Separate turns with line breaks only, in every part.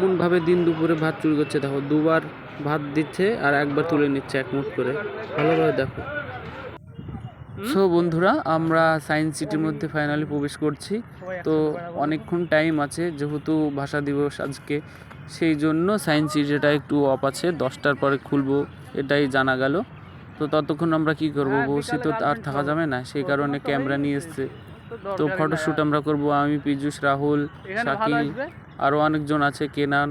এমনভাবে দিন দুপুরে ভাত চুরি করছে দেখো দুবার ভাত দিচ্ছে আর একবার তুলে নিচ্ছে এক মুঠ করে। ভালোভাবে দেখো। সো বন্ধুরা আমরা সায়েন্স সিটির মধ্যে ফাইনালি প্রবেশ করছি। তো অনেকক্ষণ টাইম আছে যেহেতু ভাষা দিবস আজকে সেই জন্য সায়েন্স সিটিটা একটু অফ আছে। দশটার পরে খুলবো এটাই জানা গেল। তো ততক্ষণ আমরা কি করব? বসে তো আর থাকা যাবে না সেই কারণে ক্যামেরা নিয়ে এসছে। তো ফটোশ্যুট আমরা করব আমি পীযুষ রাহুল শাকিল আরও অনেকজন আছে কেনান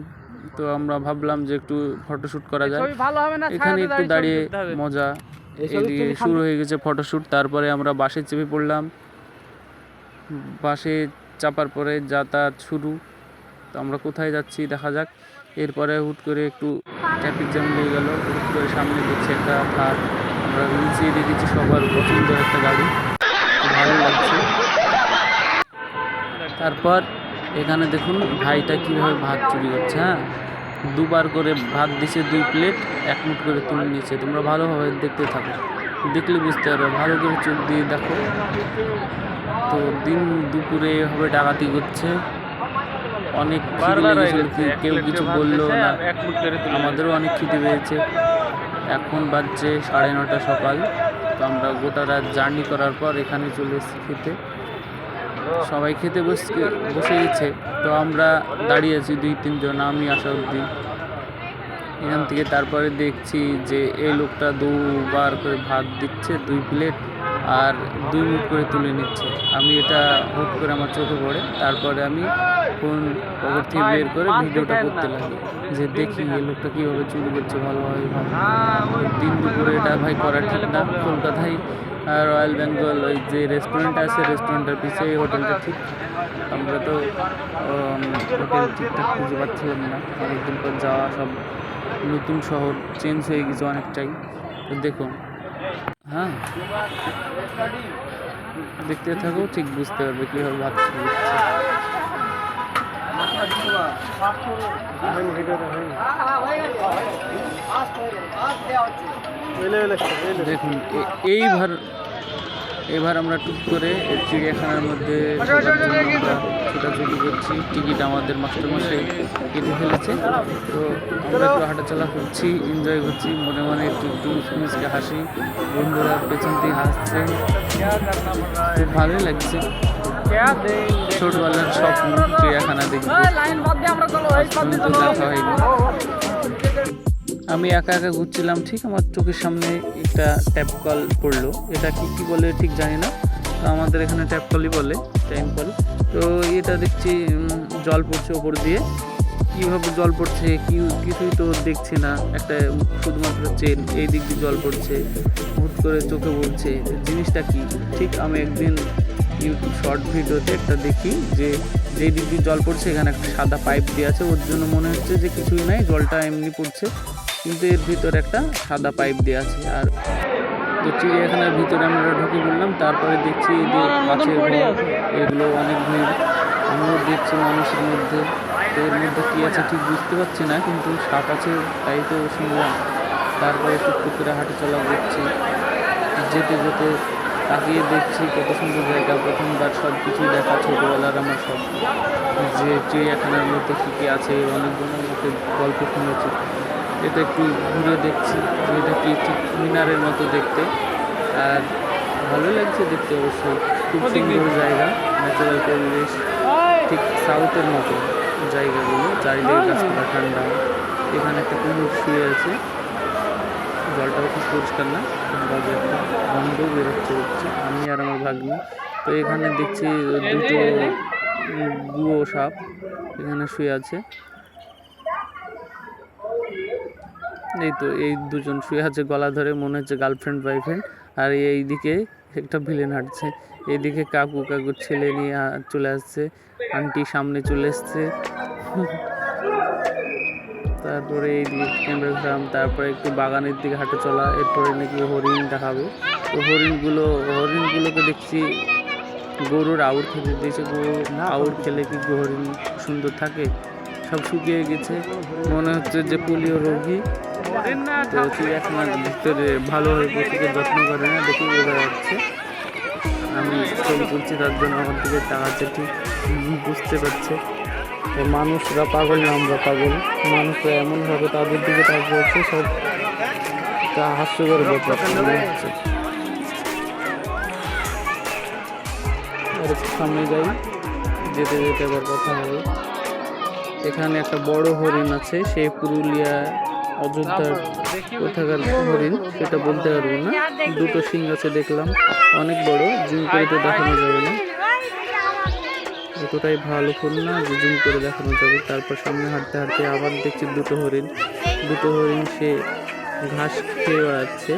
তো আমরা ভাবলাম যে একটু ফটোশ্যুট করা যায়
ভালো হবে না?
এখানে একটু দাঁড়িয়ে মজা। এদিকে শুরু হয়ে গেছে ফটোশ্যুট তারপরে আমরা বাসে চেপে পড়লাম। বাসে চাপার পরে যাতায়াত শুরু। তো আমরা কোথায় যাচ্ছি দেখা যাক। এরপরে হুট করে একটু ট্রাফিক জ্যাম হয়ে গেল। হুট করে সামনে দেখছি একটা থার। আমরা নিচে দেখেছি সবার পছন্দের একটা গাড়ি। ভালো লাগছে। তারপর এখানে দেখুন ভাইটা কীভাবে ভাত চুরি করছে হ্যাঁ? দুবার করে ভাত দিছে দুই প্লেট এক মুঠ করে তুলে নিচ্ছে তোমরা ভালোভাবে দেখতে থাকো। দেখলে বুঝতে পারবে ভালো করে চোখ দিয়ে দেখো। তো দিন দুপুরে এভাবে ডাকাতি করছে। অনেক কেউ কিছু বলল না। আমাদেরও অনেক খিদে পেয়েছে। এখন বাজছে সাড়ে নটা সকাল। তো আমরা গোটা রাত জার্নি করার পর এখানে চলে এসেছি খেতে। সবাই খেতে বসে বসে গেছে। তো আমরা দাঁড়িয়ে আছি দুই, তিনজন, আমি আসা অবধি এখান থেকে তারপরে দেখছি যে এই লোকটা দুবার করে ভাত দিচ্ছে, দুই প্লেট, আর দুই মিনিট করে তুলে নিচ্ছে। আমি এটা হুট করে আমার চোখে পড়ে। তারপরে আমি ফোন পকেট থেকে বের করে ভিডিওটা করতে লাগি। যে দেখি এই লোকটা কীভাবে চুরি করছে, ভালোভাবে ভালো দিন দুপুরে এটা ভাই করা ঠিক না। কলকাতায় রয়্যাল বেঙ্গল, ওই যে রেস্টুরেন্ট আছে রেস্টুরেন্টের পিছিয়ে এই হোটেলটা ঠিক। আমরা তো হোটেল ঠিকঠাক খুঁজে পাচ্ছিলাম না। অনেকদিন পর যাওয়া, সব নতুন শহর চেঞ্জ হয়ে গেছে অনেকটাই। তো দেখুন হ্যাঁ। দেখতে থাকো, ঠিক বুঝতে পারবে কীভাবে চুরি দেখুন এইবার এবার আমরা টুক করে চিড়িয়াখানার মধ্যে ছোটাছুটি করছি। টিকিট আমাদের মাস্টারমশাই কেটে ফেলেছে। তো আমরা একটু হাঁটাচলা করছি এনজয় করছি। মনে মনে একটু একটু মুসকে হাসি। বন্ধুরা পেছন থেকে হাসছে। খুব ভালোই লাগছে। ছোটবেলার স্বপ্ন চিড়িয়াখানা
দেখি দিয়ে
দেখা হয়নি। আমি একা একা ঘুরছিলাম, ঠিক আমার চোখের সামনে একটা ট্যাপ কল পড়ল। এটা কি কি বলে ঠিক জানি না। তো আমাদের এখানে ট্যাপ কলই বলে টাইম কল তো এটা দেখছি জল পড়ছে ওপর দিয়ে। কীভাবে জল পড়ছে, কি, কিছুই তো দেখছি না। একটা শুধুমাত্র চেন এই দিক দিয়ে জল পড়ছে, হুট করে চোখে পড়ছে। জিনিসটা কি? ঠিক আমি একদিন ইউটিউব শর্ট ভিডিওতে একটা দেখি যে, যেই দিক দিয়ে জল পড়ছে, এখানে একটা সাদা পাইপ দিয়ে আছে। ওর জন্য মনে হচ্ছে যে কিছুই নাই, জলটা এমনি পড়ছে। কিন্তু এর ভিতরে একটা সাদা পাইপ দেওয়া আছে। আর তো চিড়িয়াখানার ভিতরে আমরা ঢুকে পড়লাম তারপরে দেখছি এই যে মাছের এগুলো অনেক ভিড়। আমিও দেখছি মানুষের মধ্যে। তো এর মধ্যে কী আছে ঠিক বুঝতে পারছি না কিন্তু সাপ আছে তাই তো শুনলাম। তারপরে টুকটুক করে হাঁটা চলা করছি। যেতে যেতে তাকিয়ে দেখছি কত সুন্দর জায়গা। প্রথমবার সব কিছুই দেখা ছোটোবেলার আমার সব। যে চিড়িয়াখানার মধ্যে কী কী আছে অনেকজনের মধ্যে গল্প শুনেছি। এটা একটু ঘুরে দেখছি যে এটা কি ঠিক মিনারের মতো দেখতে। আর ভালো লাগছে দেখতে অবশ্যই খুব সুন্দর জায়গা ন্যাচারাল পরিবেশ ঠিক সাউথের মতো জায়গাগুলো চারিদিকে গাছপালা ঠান্ডা। এখানে একটা কুমির শুয়ে আছে। জলটাও খুব পরিষ্কার না বাজে একটা গন্ধও বেরোচ্ছে হচ্ছে। আমি আর আমার ভাগ্নি। তো এখানে দেখছি দুটো গুয়ো সাপ এখানে শুয়ে আছে। এই তো এই দুজন শুয়ে আছে গলা ধরে, মনে হচ্ছে গার্লফ্রেন্ড বয়ফ্রেন্ড আর এইদিকে একটা ভিলেন হাঁটছে। এইদিকে কাকু, কাকুর ছেলে নিয়ে চলে আসছে। আন্টি সামনে চলে এসছে। তারপরে এইদিকে ক্যামেরা ঘুরাম তারপরে একটু বাগানের দিকে হাঁটে চলা, এরপরে নাকি হরিণ দেখাবে। তো হরিণগুলো, হরিণগুলোকে দেখছি গরুর আউর খেতে দিয়েছে। গরু, আউর খেলে কি হরিণ সুন্দর থাকে? সব শুকিয়ে গেছে। মনে হচ্ছে যে পোলিও রোগী। তো চিড়িয়াখানার ভিতরে ভালো হয়ে পশুকে যত্ন করে না, দেখে বোঝা যাচ্ছে। আমি ছবি তুলছি, তার জন্য আমার দিকে তাকাচ্ছে, ঠিক বুঝতে পারছে। মানুষরা পাগল না, আমরা পাগল। মানুষরা এমনভাবে তাদের দিকে তাক করছে সব তা হাস্যকর ব্যাপার, মনে হচ্ছে। আর সামনে যাই, যেতে যেতে আবার কথা হবে। এখানে একটা বড় হরিণ আছে, সেই পুরুলিয়া অযোধ্যার কোথাকার হরিণ, সেটা বলতে পারব না। দুটো সিং আছে দেখলাম, অনেক বড়, জুম করে তো দেখানো যাবে না। এতটাই ভালো ফোন না যে জুম করে দেখানো যাবে। তারপর সামনে হাঁটতে হাঁটতে আবার দেখছি দুটো হরিণ। দুটো হরিণ সে ঘাস খেয়ে বেড়াচ্ছে।